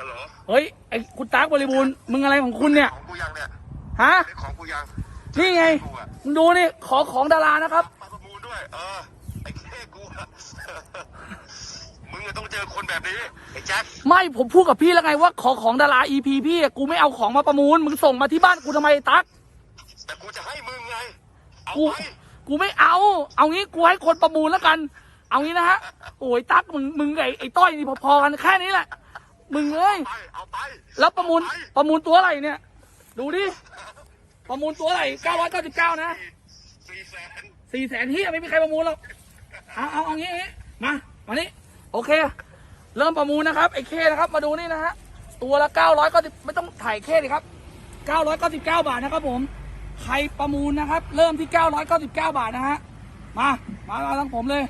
อเฮ้ยไอ้คุณตั๊กบริบูรณ์มึงอะไรของคุณเนี่ยของกูยังเนี่ยฮะได้ของกูยังนี่ไงกูอะมึงดูนี่ขอของดารานะครับไปประมูลด้วย เออไอ้แค่กูอะมึงอะต้องเจอคนแบบนี้ไอ้แจ็คไม่ผมพูดกับพี่แล้วไงว่าขอของดารา EP พี่อะกูไม่เอาของมาประมูล มึงส่งมาที่บ้านกูทำไมตั๊กแต่กูจะให้มึงไง เอากู ไปกูไม่เอา เอางี้กูให้คนประมูลแล้วกัน เอางี้นะฮะโอ้ยตั๊กมึงมึงกับไอ้ไอ้ต้อยนี่พอๆกันแค่นี้แหละ มึงเอ้ยไปเอาไปแล้วประมูลเอาไปประมูลตัวอะไรเนี่ย ดูดิประมูลตัวอะไร999นะสี่แสนสี่แสนที่ไม่มีใครประมูลหรอกเอาเอาเอางี้เอางี้มามานี่โอเค เริ่มประมูลนะครับไอ้เคนะครับ มาดูนี่นะฮะตัวละเก้าร้อยก็ไม่ต้องถ่ายเคดิครับเก้าร้อยเก้าสิบเก้าบาทนะครับ ผม ใครประมูลนะครับ เริ่มที่เก้าร้อยเก้าสิบเก้าบาทนะฮะมามาเอาทั้งผมเลย